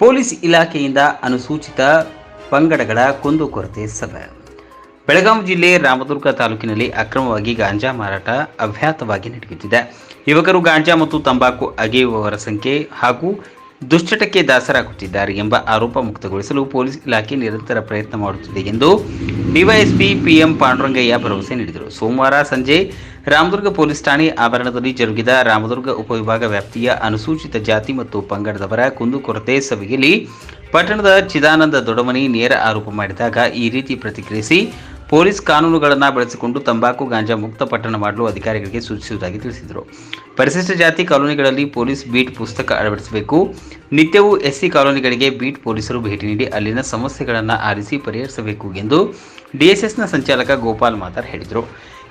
Police ಇಲಾಖೆಯಿಂದ ಅನುಸೂಚಿತ ಪಂಗಡಗಳ ಕುಂದುಕೊರತೆ ಸಭೆ. ಬೆಳಗಾವಿ ಜಿಲ್ಲೆ ರಾಮದುರ್ಗ ತಾಲೂಕಿನಲ್ಲಿ ಅಕ್ರಮವಾಗಿ ಗಾಂಜಾ ಮಾರಾಟ ಅವ್ಯಾತವಾಗಿ ನಡೆಯುತ್ತಿದೆ. ಯುವಕರು ಗಾಂಜಾ ಮತ್ತು ತಂಬಾಕು ಅಗೆಯುವವರ ಸಂಖ್ಯೆ ಹಾಗೂ ದುಶ್ಚಟಕ್ಕೆ ದಾಸರಾಗುತ್ತಿದ್ದಾರೆ ಎಂಬ ಆರೋಪ ಮುಕ್ತಗೊಳಿಸಲು ಪೊಲೀಸ್ ಇಲಾಖೆ ನಿರಂತರ ಪ್ರಯತ್ನ ಮಾಡುತ್ತಿದೆ ಎಂದು ಡಿವೈಎಸ್ಪಿ ಪಿಎಂ ಪಾಂಡುರಂಗಯ್ಯ ಭರವಸೆ ನೀಡಿದರು. ಸೋಮವಾರ ಸಂಜೆ ರಾಮದುರ್ಗ ಪೊಲೀಸ್ ಠಾಣೆ ಆವರಣದಲ್ಲಿ ಜರುಗಿದ ರಾಮದುರ್ಗ ಉಪವಿಭಾಗ ವ್ಯಾಪ್ತಿಯ ಅನುಸೂಚಿತ ಜಾತಿ ಮತ್ತು ಪಂಗಡದವರ ಕುಂದುಕೊರತೆ ಸಭೆಯಲ್ಲಿ ಪಟ್ಟಣದ ಚಿದಾನಂದ ದೊಡಮನಿ ನೇರ ಆರೋಪ ಮಾಡಿದಾಗ ಈ ರೀತಿ ಪ್ರತಿಕ್ರಿಯಿಸಿ, ಪೊಲೀಸ್ ಕಾನೂನುಗಳನ್ನು ಬಳಸಿಕೊಂಡು ತಂಬಾಕು, ಗಾಂಜಾ ಮುಕ್ತ ಪಟ್ಟಣ ಮಾಡಲು ಅಧಿಕಾರಿಗಳಿಗೆ ಸೂಚಿಸುವುದಾಗಿ ತಿಳಿಸಿದರು. ಪರಿಶಿಷ್ಟ ಜಾತಿ ಕಾಲೋನಿಗಳಲ್ಲಿ ಪೊಲೀಸ್ ಬೀಟ್ ಪುಸ್ತಕ ಅಳವಡಿಸಬೇಕು. ನಿತ್ಯವೂ ಎಸ್ಸಿ ಕಾಲೋನಿಗಳಿಗೆ ಬೀಟ್ ಪೊಲೀಸರು ಭೇಟಿ ನೀಡಿ ಅಲ್ಲಿನ ಸಮಸ್ಯೆಗಳನ್ನು ಆರಿಸಿ ಪರಿಹರಿಸಬೇಕು ಎಂದು ಡಿಎಸ್ಎಸ್ನ ಸಂಚಾಲಕ ಗೋಪಾಲ್ ಮಾತಾರ್ ಹೇಳಿದರು.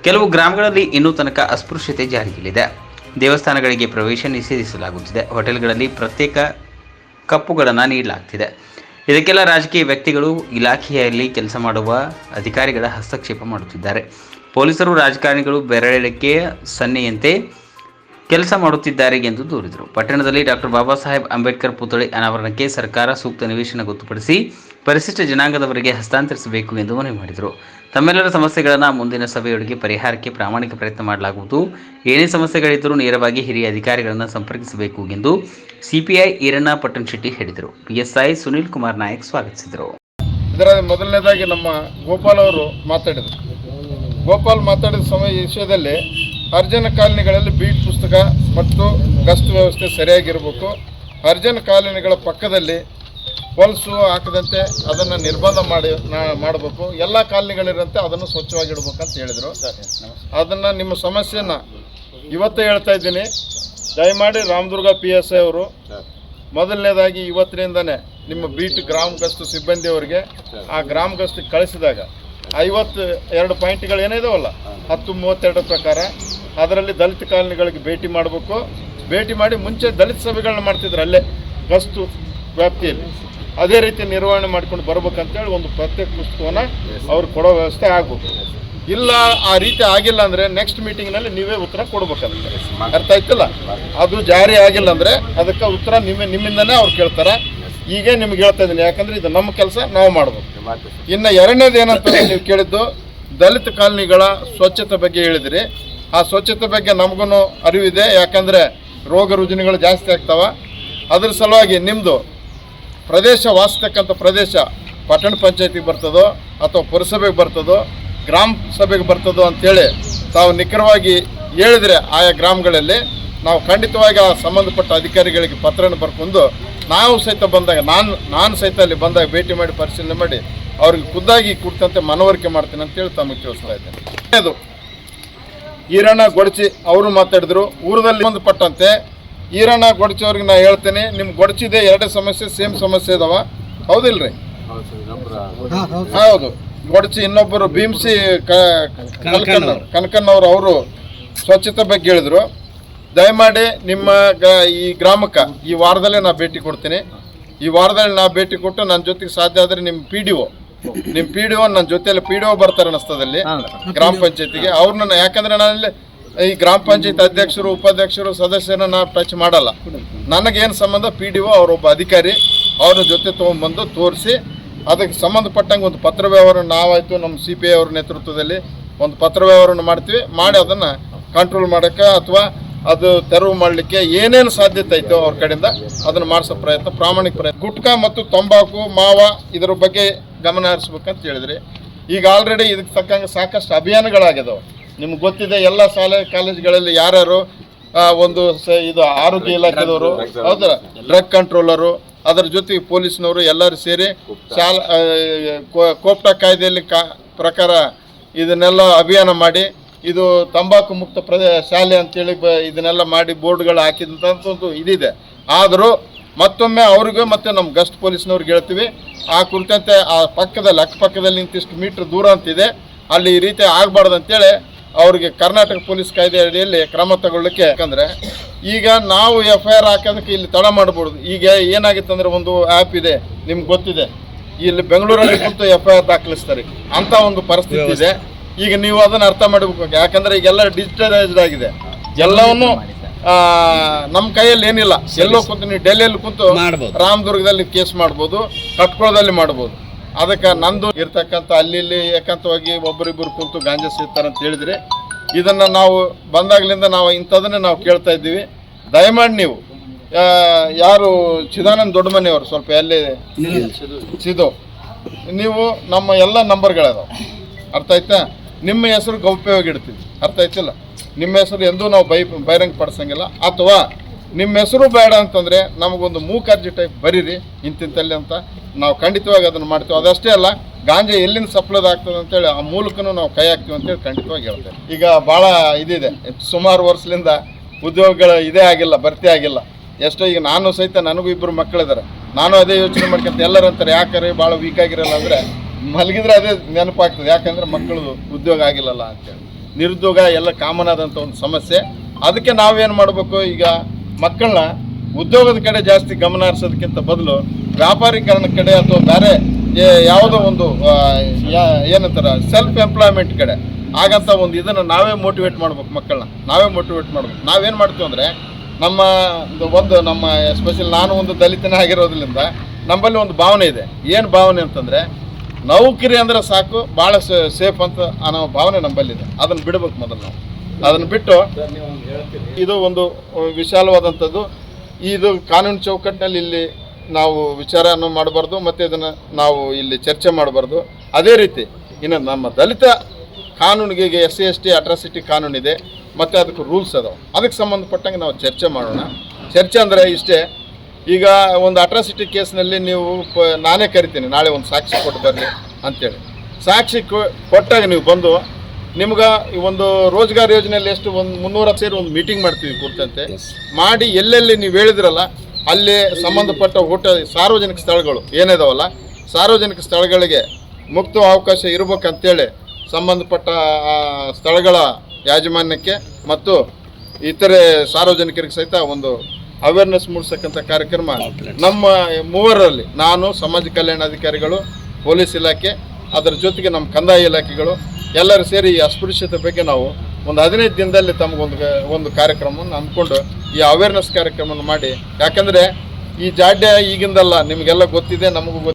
ಕೆಲವು ಗ್ರಾಮಗಳಲ್ಲಿ ಇನ್ನೂ ತನಕ ಅಸ್ಪೃಶ್ಯತೆ ಜಾರಿಯಲ್ಲಿದೆ. ದೇವಸ್ಥಾನಗಳಿಗೆ ಪ್ರವೇಶ ನಿಷೇಧಿಸಲಾಗುತ್ತಿದೆ. ಹೋಟೆಲ್ಗಳಲ್ಲಿ ಪ್ರತ್ಯೇಕ ಕಪ್ಪುಗಳನ್ನು ನೀಡಲಾಗ್ತಿದೆ. ಇದಕ್ಕೆಲ್ಲ ರಾಜಕೀಯ ವ್ಯಕ್ತಿಗಳು ಇಲಾಖೆಯಲ್ಲಿ ಕೆಲಸ ಮಾಡುವ ಅಧಿಕಾರಿಗಳ ಹಸ್ತಕ್ಷೇಪ ಮಾಡುತ್ತಿದ್ದಾರೆ. ಪೊಲೀಸರು ರಾಜಕಾರಣಿಗಳು ಬೆರಳಿಕೆ ಸನ್ನೆಯಂತೆ ಕೆಲಸ ಮಾಡುತ್ತಿದ್ದಾರೆ ಎಂದು ದೂರಿದರು. ಪಟ್ಟಣದಲ್ಲಿ ಡಾಕ್ಟರ್ ಬಾಬಾ ಸಾಹೇಬ್ ಅಂಬೇಡ್ಕರ್ ಪುತ್ಥಳಿ ಅನಾವರಣಕ್ಕೆ ಸರ್ಕಾರ ಸೂಕ್ತ ನಿವೇಶನ ಗೊತ್ತುಪಡಿಸಿ ಪರಿಶಿಷ್ಟ ಜನಾಂಗದವರಿಗೆ ಹಸ್ತಾಂತರಿಸಬೇಕು ಎಂದು ಮನವಿ ಮಾಡಿದರು. ತಮ್ಮೆಲ್ಲರ ಸಮಸ್ಯೆಗಳನ್ನು ಮುಂದಿನ ಸಭೆಯೊಳಗೆ ಪರಿಹಾರಕ್ಕೆ ಪ್ರಾಮಾಣಿಕ ಪ್ರಯತ್ನ ಮಾಡಲಾಗುವುದು. ಏನೇ ಸಮಸ್ಯೆಗಳಿದ್ದರೂ ನೇರವಾಗಿ ಹಿರಿಯ ಅಧಿಕಾರಿಗಳನ್ನು ಸಂಪರ್ಕಿಸಬೇಕು ಎಂದು ಸಿಪಿಐ ಈರಣ್ಣ ಪಟ್ಟಣಶೆಟ್ಟಿ ಹೇಳಿದರು. ಪಿಎಸ್ಐ ಸುನೀಲ್ ಕುಮಾರ್ ನಾಯಕ್ ಸ್ವಾಗತಿಸಿದರು. ಇದರ ಮೊದಲನೇದಾಗಿ ನಮ್ಮ ಗೋಪಾಲ್ ಅವರು ಮಾತಾಡಿದರು. ಗೋಪಾಲ್ ಮಾತಾಡಿದ ಸಮಯ ವಿಷಯದಲ್ಲಿ ಅರ್ಜನ ಕಾಲನಿಗಳಲ್ಲಿ ಬೀಟ್ ಪುಸ್ತಕ ಮತ್ತು ಗಸ್ತು ವ್ಯವಸ್ಥೆ ಸರಿಯಾಗಿರಬೇಕು. ಅರ್ಜನ ಕಾಲನಿಗಳ ಪಕ್ಕದಲ್ಲಿ ಹೊಲಸು ಹಾಕದಂತೆ ಅದನ್ನು ನಿರ್ಬಂಧ ಮಾಡಿ ಮಾಡಬೇಕು. ಎಲ್ಲ ಕಾಲನಿಗಳಿರಂತೆ ಅದನ್ನು ಸ್ವಚ್ಛವಾಗಿಡ್ಬೇಕಂತ ಹೇಳಿದರು. ಅದನ್ನು ನಿಮ್ಮ ಸಮಸ್ಯೆನ ಇವತ್ತೇ ಹೇಳ್ತಾ ಇದ್ದೀನಿ. ದಯಮಾಡಿ ರಾಮದುರ್ಗ ಪಿ ಎಸ್ ಐ ಅವರು ಮೊದಲನೇದಾಗಿ ಇವತ್ತಿನಿಂದನೇ ನಿಮ್ಮ ಬೀಟ್ ಗ್ರಾಮ ಗಸ್ತು ಸಿಬ್ಬಂದಿಯವರಿಗೆ ಆ ಗ್ರಾಮ ಗಸ್ತಿಗೆ ಕಳಿಸಿದಾಗ ಐವತ್ತು ಎರಡು ಪಾಯಿಂಟ್ಗಳು ಏನಿದಾವಲ್ಲ, ಹತ್ತು ಮೂವತ್ತೆರಡು ಪ್ರಕಾರ ಅದರಲ್ಲಿ ದಲಿತ ಕಾಲನಿಗಳಿಗೆ ಭೇಟಿ ಮಾಡಬೇಕು. ಭೇಟಿ ಮಾಡಿ ಮುಂಚೆ ದಲಿತ ಸಭೆಗಳನ್ನ ಮಾಡ್ತಿದ್ರು ಅಲ್ಲೇ ಗಸ್ತು ವ್ಯಾಪ್ತಿಯಲ್ಲಿ. ಅದೇ ರೀತಿ ನಿರ್ವಹಣೆ ಮಾಡ್ಕೊಂಡು ಬರ್ಬೇಕಂತೇಳಿ ಒಂದು ಪ್ರತ್ಯೇಕ ಪುಸ್ತಕವನ್ನು ಅವ್ರು ಕೊಡೋ ವ್ಯವಸ್ಥೆ ಆಗಬೇಕು ಇಲ್ಲ ಆ ರೀತಿ ಆಗಿಲ್ಲ ಅಂದರೆ ನೆಕ್ಸ್ಟ್ ಮೀಟಿಂಗ್ನಲ್ಲಿ ನೀವೇ ಉತ್ತರ ಕೊಡ್ಬೇಕಂತ ಅರ್ಥ ಆಯ್ತಲ್ಲ? ಅದು ಜಾರಿ ಆಗಿಲ್ಲ ಅಂದರೆ ಅದಕ್ಕೆ ಉತ್ತರ ನಿಮ್ಮ ನಿಮ್ಮಿಂದನೇ ಅವ್ರು ಕೇಳ್ತಾರೆ. ಈಗ ನಿಮ್ಗೆ ಹೇಳ್ತಾ ಇದ್ದೀನಿ. ಯಾಕಂದ್ರೆ ಇದು ನಮ್ಮ ಕೆಲಸ ನಾವು ಮಾಡ್ಬೇಕು ಇನ್ನು ಎರಡನೇದು ಏನಂತ ನೀವು ಕೇಳಿದ್ದು ದಲಿತ ಕಾಲನಿಗಳ ಸ್ವಚ್ಛತೆ ಬಗ್ಗೆ ಹೇಳಿದ್ರಿ. ಆ ಸ್ವಚ್ಛತೆ ಬಗ್ಗೆ ನಮಗೂ ಅರಿವಿದೆ, ಯಾಕಂದರೆ ರೋಗ ರುಜಿನಗಳು ಜಾಸ್ತಿ ಆಗ್ತವೆ. ಅದ್ರ ಸಲುವಾಗಿ ನಿಮ್ಮದು ಪ್ರದೇಶ ವಾಸಿಸ್ತಕ್ಕಂಥ ಪ್ರದೇಶ ಪಟ್ಟಣ ಪಂಚಾಯತಿಗೆ ಬರ್ತದೋ ಅಥವಾ ಪುರಸಭೆಗೆ ಬರ್ತದೋ, ಗ್ರಾಮ ಸಭೆಗೆ ಬರ್ತದೋ ಅಂತೇಳಿ ತಾವು ನಿಖರವಾಗಿ ಹೇಳಿದರೆ ಆಯಾ ಗ್ರಾಮಗಳಲ್ಲಿ ನಾವು ಖಂಡಿತವಾಗಿ ಆ ಸಂಬಂಧಪಟ್ಟ ಅಧಿಕಾರಿಗಳಿಗೆ ಪತ್ರನ ಬರ್ಕೊಂಡು ನಾವು ಸಹಿತ ಬಂದಾಗ, ನಾನು ನಾನು ಸಹಿತ ಅಲ್ಲಿ ಬಂದಾಗ ಭೇಟಿ ಮಾಡಿ ಪರಿಶೀಲನೆ ಮಾಡಿ, ಅವ್ರಿಗೆ ಖುದ್ದಾಗಿ ಕುರಿತಂತೆ ಮನವರಿಕೆ ಮಾಡ್ತೀನಿ ಅಂತೇಳಿ ತಮಗೆ ತಿಳಿಸ್ತಾ ಇದ್ದೇನೆ. ಅದು ಈರಣ್ಣ ಗೊಡಚಿ ಅವರು ಮಾತಾಡಿದ್ರು. ಊರದಲ್ಲಿ ಸಂಬಂಧಪಟ್ಟಂತೆ ಈರಣ್ಣ ಗೊಡಚಿ ಅವ್ರಿಗೆ ನಾ ಹೇಳ್ತೇನೆ ನಿಮ್ಮ ಗೊಡಚಿದೆ ಎರಡೇ ಸಮಸ್ಯೆ ಸೇಮ್ ಸಮಸ್ಯೆ ಇದಾವ. ಹೌದಿಲ್ರಿ? ಹೌದು. ಗೊಡಚಿ ಇನ್ನೊಬ್ಬರು ಭೀಮ್ಸಿ ಕನಕಣ್ಣ ಕನಕನ್ನವ್ರು ಅವರು ಸ್ವಚ್ಛತೆ ಬಗ್ಗೆ ಹೇಳಿದ್ರು. ದಯಮಾಡಿ ನಿಮ್ಮ ಗ- ಈ ಗ್ರಾಮಕ್ಕೆ ಈ ವಾರದಲ್ಲೇ ನಾ ಭೇಟಿ ಕೊಡ್ತೀನಿ. ಈ ವಾರದಲ್ಲಿ ನಾ ಭೇಟಿ ಕೊಟ್ಟು ನನ್ನ ಜೊತೆಗೆ ಸಾಧ್ಯ ಆದರೆ ನಿಮ್ಮ ಪಿ ಡಿ ಒ ನಿಮ್ಮ ಪಿ ಡಿ ಒ ನನ್ನ ಜೊತೆಯಲ್ಲಿ ಪಿ ಡಿ ಒ ಬರ್ತಾರೆ ಅನ್ನಿಸ್ತದಲ್ಲಿ ಗ್ರಾಮ ಪಂಚಾಯತಿಗೆ. ಅವ್ರನ್ನ ಯಾಕಂದ್ರೆ ನಾನಲ್ಲಿ ಈ ಗ್ರಾಮ ಪಂಚಾಯತ್ ಅಧ್ಯಕ್ಷರು ಉಪಾಧ್ಯಕ್ಷರು ಸದಸ್ಯರನ್ನ ನಾ ಟಚ್ ಮಾಡಲ್ಲ. ನನಗೇನು ಸಂಬಂಧ ಪಿ ಡಿ ಒ ಅವರೊಬ್ಬ ಅಧಿಕಾರಿ ಅವ್ರ ಜೊತೆ ತೊಗೊಂಬಂದು ತೋರಿಸಿ ಅದಕ್ಕೆ ಸಂಬಂಧಪಟ್ಟಂಗೆ ಒಂದು ಪತ್ರ ವ್ಯವಹಾರ ನಾವಾಯ್ತು ನಮ್ಮ ಸಿ ಪಿ ಐ ಅವ್ರ ನೇತೃತ್ವದಲ್ಲಿ ಒಂದು ಪತ್ರ ವ್ಯವಹಾರವನ್ನು ಮಾಡ್ತೀವಿ. ಮಾಡಿ ಅದನ್ನು ಕಂಟ್ರೋಲ್ ಮಾಡೋಕ್ಕೆ ಅಥವಾ ಅದು ತೆರವು ಮಾಡಲಿಕ್ಕೆ ಏನೇನು ಸಾಧ್ಯತೆ ಐತೋ ಅವ್ರ ಕಡೆಯಿಂದ ಅದನ್ನು ಮಾಡಿಸೋ ಪ್ರಯತ್ನ ಪ್ರಾಮಾಣಿಕ ಪ್ರಯತ್ನ. ಗುಟ್ಕಾ ಮತ್ತು ತಂಬಾಕು ಮಾವ ಇದರ ಬಗ್ಗೆ ಗಮನ ಹರಿಸ್ಬೇಕಂತ ಹೇಳಿದ್ರಿ. ಈಗ ಆಲ್ರೆಡಿ ಇದಕ್ಕೆ ತಕ್ಕಂಗೆ ಸಾಕಷ್ಟು ಅಭಿಯಾನಗಳಾಗಿದಾವೆ ನಿಮ್ಗೆ ಗೊತ್ತಿದೆ ಎಲ್ಲ ಶಾಲೆ ಕಾಲೇಜ್ಗಳಲ್ಲಿ ಯಾರ್ಯಾರು ಒಂದು ಸ ಇದು ಆರೋಗ್ಯ ಇಲಾಖೆದವರು ಹೌದಾ ಡ್ರಗ್ ಕಂಟ್ರೋಲರು ಅದರ ಜೊತೆಗೆ ಪೊಲೀಸ್ನವರು ಎಲ್ಲರೂ ಸೇರಿ ಶಾಲಾ ಕೋಪ್ಟಾ ಕಾಯ್ದೆಯಲ್ಲಿ ಕಾ ಪ್ರಕಾರ ಇದನ್ನೆಲ್ಲ ಅಭಿಯಾನ ಮಾಡಿ ಇದು ತಂಬಾಕು ಮುಕ್ತ ಪ್ರದೇ ಶಾಲೆ ಅಂತೇಳಿ ಬ ಇದನ್ನೆಲ್ಲ ಮಾಡಿ ಬೋರ್ಡ್ಗಳು ಹಾಕಿದಂಥ ಒಂದು ಇದಿದೆ. ಆದರೂ ಮತ್ತೊಮ್ಮೆ ಅವ್ರಿಗೂ ಮತ್ತು ನಮ್ಮ ಗಸ್ಟ್ ಪೊಲೀಸ್ನವ್ರಿಗೆ ಹೇಳ್ತೀವಿ ಆ ಕುರಿತಂತೆ ಆ ಪಕ್ಕದಲ್ಲಿ ಅಕ್ಕಪಕ್ಕದಲ್ಲಿ ಇಂತಿಷ್ಟು ಮೀಟ್ರ್ ದೂರ ಅಂತಿದೆ ಅಲ್ಲಿ ಈ ರೀತಿ ಆಗಬಾರ್ದು ಅಂತೇಳಿ ಅವ್ರಿಗೆ ಕರ್ನಾಟಕ ಪೊಲೀಸ್ ಕಾಯ್ದೆ ಅಡಿಯಲ್ಲಿ ಕ್ರಮ ತಗೊಳ್ಳಿಕ್ಕೆ ಯಾಕಂದರೆ ಈಗ ನಾವು ಎಫ್ ಐ ಆರ್ ಹಾಕೋದಕ್ಕೆ ಇಲ್ಲಿ ತಡ ಮಾಡ್ಬೋದು. ಈಗ ಏನಾಗಿತ್ತು ಅಂದರೆ ಒಂದು ಆ್ಯಪ್ ಇದೆ ನಿಮ್ಗೆ ಗೊತ್ತಿದೆ. ಇಲ್ಲಿ ಬೆಂಗಳೂರಲ್ಲಿ ಕುಂತು ಎಫ್ ಐ ಆರ್ ದಾಖಲಿಸ್ತಾರೆ. ಅಂತ ಒಂದು ಪರಿಸ್ಥಿತಿ ಇದೆ. ಈಗ ನೀವು ಅದನ್ನು ಅರ್ಥ ಮಾಡಬೇಕು. ಯಾಕಂದ್ರೆ ಈಗೆಲ್ಲ ಡಿಜಿಟಲೈಸ್ಡ್ ಆಗಿದೆ. ಎಲ್ಲವನ್ನು ನಮ್ಮ ಕೈಯಲ್ಲಿ ಏನಿಲ್ಲ. ಎಲ್ಲೋ ಕುಂತು ನೀವು ಡೆಲ್ಲಿಯಲ್ಲಿ ಕುಂತು. ರಾಮದುರ್ಗದಲ್ಲಿ ಕೇಸ್ ಮಾಡ್ಬೋದು ಕಟ್ಕೊಳದಲ್ಲಿ ಮಾಡ್ಬೋದು. ಅದಕ್ಕೆ ನಂದು ಇರ್ತಕ್ಕಂಥ ಅಲ್ಲಿ ಇಲ್ಲಿ ಏಕಾಂತವಾಗಿ ಒಬ್ಬರಿಬ್ಬರು ಕುಂತು ಗಾಂಜಾ ಸೇರ್ತಾರೆ ಅಂತ ಹೇಳಿದ್ರೆ ಇದನ್ನ ನಾವು ಬಂದಾಗ್ಲಿಂದ ನಾವು ಇಂಥದನ್ನೇ ನಾವು ಕೇಳ್ತಾ ಇದ್ದೀವಿ. ದಯಮಾಡಿ ನೀವು ಯಾರು ಚಿದಾನಂದ ದೊಡ್ಡಮನೆಯವರು ಸ್ವಲ್ಪ ಎಲ್ಲಿ ಸಿದು ನೀವು ನಮ್ಮ ಎಲ್ಲ ನಂಬರ್ಗಳಿದಾವೆ. ಅರ್ಥ ಆಯ್ತಾ? ನಿಮ್ಮ ಹೆಸರು ಗೌಪ್ಯವಾಗಿ ಇಡ್ತೀವಿ. ಅರ್ಥ ಆಯ್ತಿಲ್ಲ? ನಿಮ್ಮ ಹೆಸರು ಎಂದೂ ನಾವು ಬೈ ಬಹಿರಂಗ ಪಡಿಸಂಗಿಲ್ಲ ಅಥವಾ ನಿಮ್ಮ ಹೆಸರು ಬೇಡ ಅಂತಂದರೆ ನಮಗೊಂದು ಮೂಕರ್ಜಿ ಟೈಪ್ ಬರೀರಿ, ಇಂತಿಂತಲ್ಲಿ ಅಂತ ನಾವು ಖಂಡಿತವಾಗಿ ಅದನ್ನು ಮಾಡ್ತೀವಿ. ಅದಷ್ಟೇ ಅಲ್ಲ, ಗಾಂಜಾ ಎಲ್ಲಿಂದ ಸಪ್ಲದ ಆಗ್ತದೆ ಅಂತೇಳಿ ಆ ಮೂಲಕನೂ ನಾವು ಕೈ ಹಾಕ್ತೀವಿ ಅಂತೇಳಿ ಖಂಡಿತವಾಗಿ ಹೇಳ್ತೇವೆ ಈಗ ಭಾಳ ಇದಿದೆ. ಸುಮಾರು ವರ್ಷದಿಂದ ಉದ್ಯೋಗಗಳು ಇದೇ ಆಗಿಲ್ಲ, ಭರ್ತಿ ಆಗಿಲ್ಲ. ಎಷ್ಟೋ ಈಗ ನಾನು ಸಹಿತ ನನಗೂ ಇಬ್ಬರು ಮಕ್ಕಳಿದ್ದಾರೆ ನಾನು ಅದೇ ಯೋಚನೆ ಮಾಡ್ಕೊಂತ ಎಲ್ಲರೂ ಅಂತಾರೆ, ಯಾಕರೆ ಭಾಳ ವೀಕ್ ಆಗಿರಲ್ಲ ಅಂದರೆ ಮಲಗಿದ್ರೆ ಅದೇ ನೆನಪಾಗ್ತದೆ. ಯಾಕಂದ್ರೆ ಮಕ್ಕಳು ಉದ್ಯೋಗ ಆಗಿಲ್ಲಲ್ಲ ಅಂತೇಳಿ. ನಿರುದ್ಯೋಗ ಎಲ್ಲ ಕಾಮನ್ ಆದಂಥ ಒಂದು ಸಮಸ್ಯೆ. ಅದಕ್ಕೆ ನಾವೇನು ಮಾಡಬೇಕು? ಈಗ ಮಕ್ಕಳನ್ನ ಉದ್ಯೋಗದ ಕಡೆ ಜಾಸ್ತಿ ಗಮನ ಹರಿಸೋದಕ್ಕಿಂತ ಬದಲು ವ್ಯಾಪಾರೀಕರಣ ಕಡೆ ಅಥವಾ ಬೇರೆ ಯಾವುದೋ ಒಂದು ಏನಂತಾರೆ ಸೆಲ್ಫ್ ಎಂಪ್ಲಾಯ್ಮೆಂಟ್ ಕಡೆ. ಹಾಗಂತ ಒಂದು ಇದನ್ನು ನಾವೇ ಮೋಟಿವೇಟ್ ಮಾಡ್ಬೇಕು ಮಕ್ಕಳನ್ನ ನಾವೇ ಮೋಟಿವೇಟ್ ಮಾಡ್ಬೇಕು. ನಾವೇನು ಮಾಡ್ತೀವಿ ಅಂದರೆ ನಮ್ಮ ಒಂದು ನಮ್ಮ ಎಸ್ಪೆಷಲಿ ನಾನು ಒಂದು ದಲಿತನೇ ಆಗಿರೋದ್ರಿಂದ ನಮ್ಮಲ್ಲಿ ಒಂದು ಭಾವನೆ ಇದೆ. ಏನು ಭಾವನೆ ಅಂತಂದರೆ ನೌಕರಿ ಅಂದ್ರೆ ಸಾಕು ಭಾಳ ಸೇಫ್ ಅಂತ ಅನ್ನೋ ಭಾವನೆ ನಮ್ಮಲ್ಲಿದೆ. ಅದನ್ನು ಬಿಡಬೇಕು ಮೊದಲು ನಾವು. ಅದನ್ನು ಬಿಟ್ಟು ಇದು ಒಂದು ವಿಶಾಲವಾದಂಥದ್ದು. ಇದು ಕಾನೂನು ಚೌಕಟ್ಟಿನಲ್ಲಿ ಇಲ್ಲಿ ನಾವು ವಿಚಾರವನ್ನು ಮಾಡಬಾರ್ದು ಮತ್ತು ಇದನ್ನು ನಾವು ಇಲ್ಲಿ ಚರ್ಚೆ ಮಾಡಬಾರ್ದು. ಅದೇ ರೀತಿ ಇನ್ನು ನಮ್ಮ ದಲಿತ ಕಾನೂನಿಗೆ S C S T atrocity ಕಾನೂನಿದೆ ಮತ್ತು ಅದಕ್ಕೆ ರೂಲ್ಸ್ ಅದಾವೆ. ಅದಕ್ಕೆ ಸಂಬಂಧಪಟ್ಟಂಗೆ ನಾವು ಚರ್ಚೆ ಮಾಡೋಣ. ಚರ್ಚೆ ಅಂದರೆ ಇಷ್ಟೇ ಈಗ ಒಂದು ಅಟ್ರಾಸಿಟಿ ಕೇಸ್ನಲ್ಲಿ ನೀವು ಪ ನಾನೇ ಕರಿತೀನಿ ನಾಳೆ ಒಂದು ಸಾಕ್ಷಿ ಕೊಟ್ಟು ಬರಲಿ ಅಂತೇಳಿ. ಸಾಕ್ಷಿ ಕೊ- ಕೊಟ್ಟಾಗ ನೀವು ಬಂದು ನಿಮ್ಗೆ ಈ ಒಂದು ರೋಜ್ಗಾರ್ ಯೋಜನೆಯಲ್ಲಿ ಎಷ್ಟು ಒಂದು ಮುನ್ನೂರ ಸೇರಿ ಒಂದು ಮೀಟಿಂಗ್ ಮಾಡ್ತೀವಿ ಕುರಿತಂತೆ ಮಾಡಿ ಎಲ್ಲೆಲ್ಲಿ ನೀವು ಹೇಳಿದ್ರಲ್ಲ ಅಲ್ಲಿ ಸಂಬಂಧಪಟ್ಟ ಊಟ ಸಾರ್ವಜನಿಕ ಸ್ಥಳಗಳು ಏನಿದಾವಲ್ಲ ಸಾರ್ವಜನಿಕ ಸ್ಥಳಗಳಿಗೆ ಮುಕ್ತ ಅವಕಾಶ ಇರಬೇಕಂತೇಳಿ ಸಂಬಂಧಪಟ್ಟ ಸ್ಥಳಗಳ ಯಾಜಮಾನ್ಯಕ್ಕೆ ಮತ್ತು ಇತರೆ ಸಾರ್ವಜನಿಕರಿಗೆ ಸಹಿತ ಒಂದು ಅವೇರ್ನೆಸ್ ಮೂಡಿಸಕ್ಕಂಥ ಕಾರ್ಯಕ್ರಮ ನಮ್ಮ ಮೂವರಲ್ಲಿ ನಾನು ಸಮಾಜ ಕಲ್ಯಾಣಾಧಿಕಾರಿಗಳು ಪೊಲೀಸ್ ಇಲಾಖೆ ಅದರ ಜೊತೆಗೆ ನಮ್ಮ ಕಂದಾಯ ಇಲಾಖೆಗಳು ಎಲ್ಲರೂ ಸೇರಿ ಈ ಅಸ್ಪೃಶ್ಯತೆ ಬಗ್ಗೆ ನಾವು ಒಂದು ಹದಿನೈದು ದಿನದಲ್ಲಿ ತಮಗೊಂದು ಒಂದು ಕಾರ್ಯಕ್ರಮವನ್ನು ಅಂದ್ಕೊಂಡು ಈ ಅವೇರ್ನೆಸ್ ಕಾರ್ಯಕ್ರಮವನ್ನು ಮಾಡಿ. ಯಾಕಂದರೆ ಈ ಜಾಡ್ಯ ಈಗಿಂದಲ್ಲ ನಿಮಗೆಲ್ಲ ಗೊತ್ತಿದೆ ನಮಗೂ ಗೊತ್ತಿದೆ.